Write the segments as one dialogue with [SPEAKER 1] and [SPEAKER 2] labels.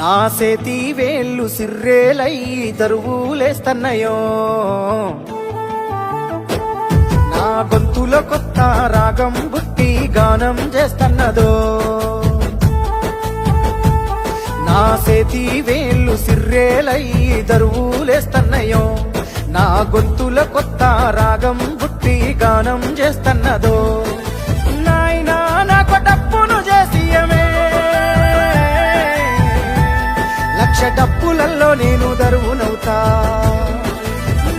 [SPEAKER 1] నా సేతి వేళ్ళు సిర్రేలై దరువులేస్తన్నయో నా గొంతులో కొత్త రాగం బుట్టి గానం చేస్తన్నదో. నా సేతి వేళ్ళు సిర్రేలై దరువులేస్తన్నయో నా గొంతుల కొత్త రాగం బుట్టి గానం చేస్తన్నదో. లక్ష డప్పులలో నేను దరువునవుతా.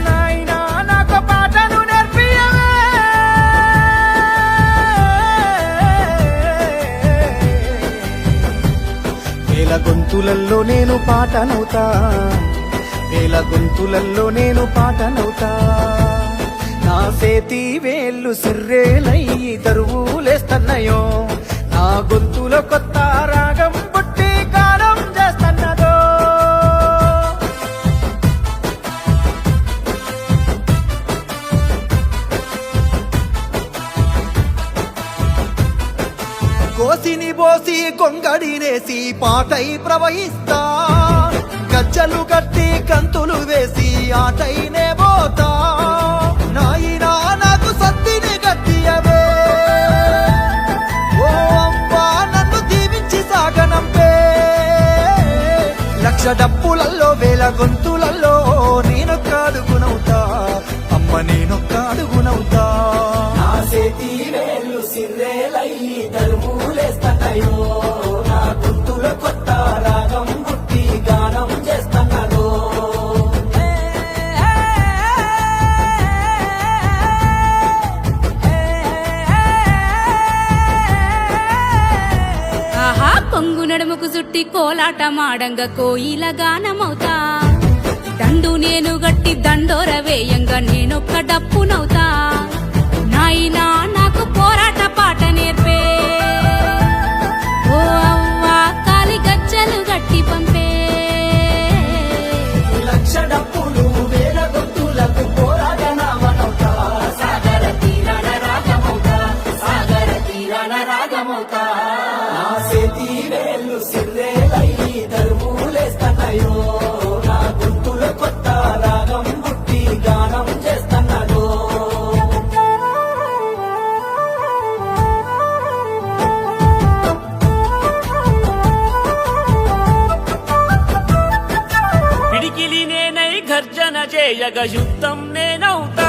[SPEAKER 1] నాయనా నాకు పాటను నేర్పియవే. వేల గొంతులల్లో నేను పాటనవుతా. వేల గొంతులల్లో నేను పాటనవుతా. నా సేతి వేళ్ళు సిర్రేలయ్యి దరువులేస్తన్నయో. నా గొంతులో కొత్త కోసిని బోసి కొంగడినేసి పాటై ప్రవహిస్తా. గజ్జలు కట్టి కంతులు వేసి ఆటైనే పోతా. నాయినా నాకు సత్తిని గట్టియవే. ఓ అమ్మా నన్ను దీవించి సాగనంపే. లక్ష డప్పులల్లో వేల గొంతులల్లో నేనొక్క అడుగునవుతా అమ్మ నేనొక్క అడుగునవుతా నా చేతి వేళ్ళు సిర్రేలయ్యి దరువులేస్తన్నయో నా కొత్త రాగం గానం
[SPEAKER 2] ఆహా కొంగు నడుముకు చుట్టి కోలాట కోయిల గానమవుతా. దండు నేను గట్టి దండోర వేయంగా నేనొక్క డప్పునవుతా. నాయనా
[SPEAKER 1] తీరాన రాగమవుతా నా చేతి వేళ్ళు సిర్రేలయ్యి దరువులేస్తన్నయో నా గొంతుల కొత్త రాగం పుట్టి గానం చేస్తన్నదో.
[SPEAKER 3] పిడికిలి నేనై గర్జన చేయగ యుద్ధం నేనవుతా